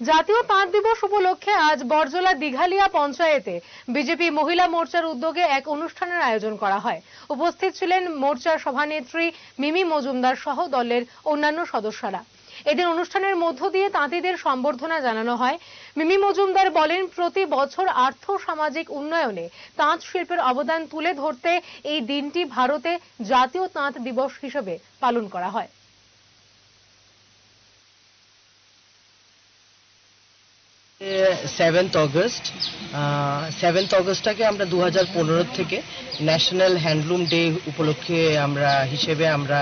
জাতীয় তাঁত দিবস উপলক্ষে আজ বরজলা দিঘালিয়া পঞ্চায়েতে বিজেপি মহিলা মোর্চার উদ্যোগে এক অনুষ্ঠানের আয়োজন করা হয়। উপস্থিত ছিলেন মোর্চার সভানেত্রী মিমি মজুমদার সহ দলের অন্যান্য সদস্যরা। এদের অনুষ্ঠানের মধ্য দিয়ে তাঁতিদের সম্বর্ধনা জানানো হয়। মিমি মজুমদার বলেন, প্রতি বছর আর্থ সামাজিক উন্নয়নে তাঁত শিল্পের অবদান তুলে ধরতে এই দিনটি ভারতে জাতীয় তাঁত দিবস হিসেবে পালন করা হয়। সেভেন্থ অগস্ট সেভেন্থ অগস্টটাকে আমরা দু হাজার পনেরো থেকে ন্যাশনাল হ্যান্ডলুম ডে উপলক্ষে আমরা হিসেবে আমরা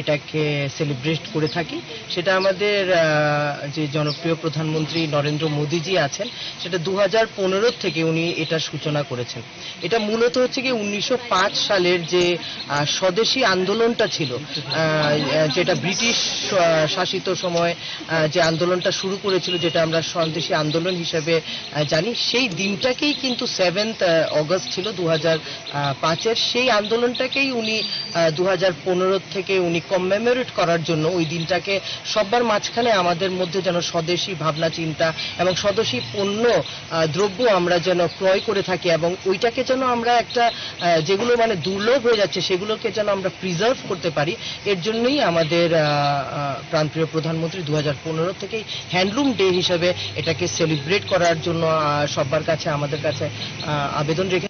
এটাকে সেলিব্রেট করে থাকি। সেটা আমাদের যে জনপ্রিয় প্রধানমন্ত্রী নরেন্দ্র মোদীজি আছেন, সেটা দু হাজার পনেরো থেকে উনি এটার সূচনা করেছেন। এটা মূলত হচ্ছে কি উনিশশো পাঁচ সালের যে স্বদেশী আন্দোলনটা ছিল যেটা ব্রিটিশ শাসিত সময় যে আন্দোলনটা শুরু করেছিল, যেটা আমরা স্বদেশী আন্দোলন হিসেবে জানি। সেই দিনটাকেই কিন্তু সেভেন্থ অগস্ট ছিল দু পাঁচের। সেই আন্দোলনটাকেই উনি দু হাজার পনেরো থেকে উনি কমেমোরেট করার জন্য ওই দিনটাকে সবার মাঝখানে আমাদের মধ্যে যেন স্বদেশী ভাবনা, চিন্তা এবং স্বদেশী পণ্য দ্রব্য আমরা যেন ক্রয় করে থাকি এবং ওইটাকে যেন আমরা একটা যেগুলো মানে দুর্লভ হয়ে যাচ্ছে সেগুলোকে যেন আমরা প্রিজার্ভ করতে পারি। এর জন্যই আমাদের প্রাণপ্রিয় প্রধানমন্ত্রী দু হাজার পনেরো থেকেই হ্যান্ডলুম ডে হিসেবে এটাকে সেলিব্রেট করার জন্য সবার কাছে আমাদের কাছে আবেদন রেখে